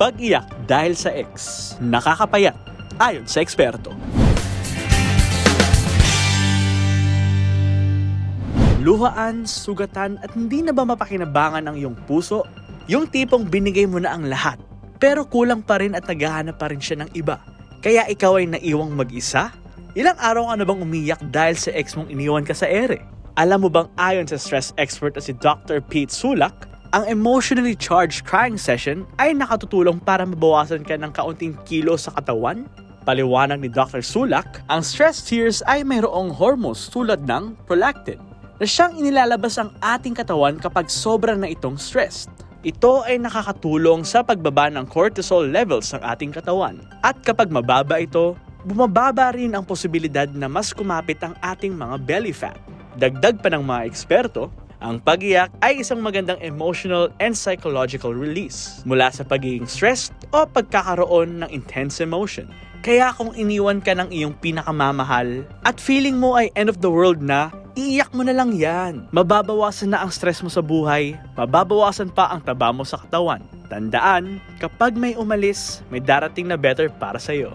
Pag-iyak dahil sa ex, nakakapayat ayon sa eksperto. Luhaan, sugatan at hindi na ba mapakinabangan ang iyong puso? Yung tipong binigay mo na ang lahat, pero kulang pa rin at naghahanap pa rin siya ng iba. Kaya ikaw ay naiwang mag-isa? Ilang araw ka na bang umiyak dahil sa ex mong iniwan ka sa ere? Alam mo bang ayon sa stress expert na si Dr. Pete Sulak, ang emotionally charged crying session ay nakatutulong para mabawasan ka ng kaunting kilo sa katawan? Paliwanag ni Dr. Sulak, ang stress tears ay mayroong hormones tulad ng prolactin na siyang inilalabas ang ating katawan kapag sobra na itong stressed. Ito ay nakakatulong sa pagbaba ng cortisol levels ng ating katawan. At kapag mababa ito, bumababa rin ang posibilidad na mas kumapit ang ating mga belly fat. Dagdag pa ng mga eksperto, ang pag-iyak ay isang magandang emotional and psychological release mula sa pagiging stressed o pagkakaroon ng intense emotion. Kaya kung iniwan ka ng iyong pinakamamahal at feeling mo ay end of the world na, iiyak mo na lang yan. Mababawasan na ang stress mo sa buhay, mababawasan pa ang taba mo sa katawan. Tandaan, kapag may umalis, may darating na better para sa'yo.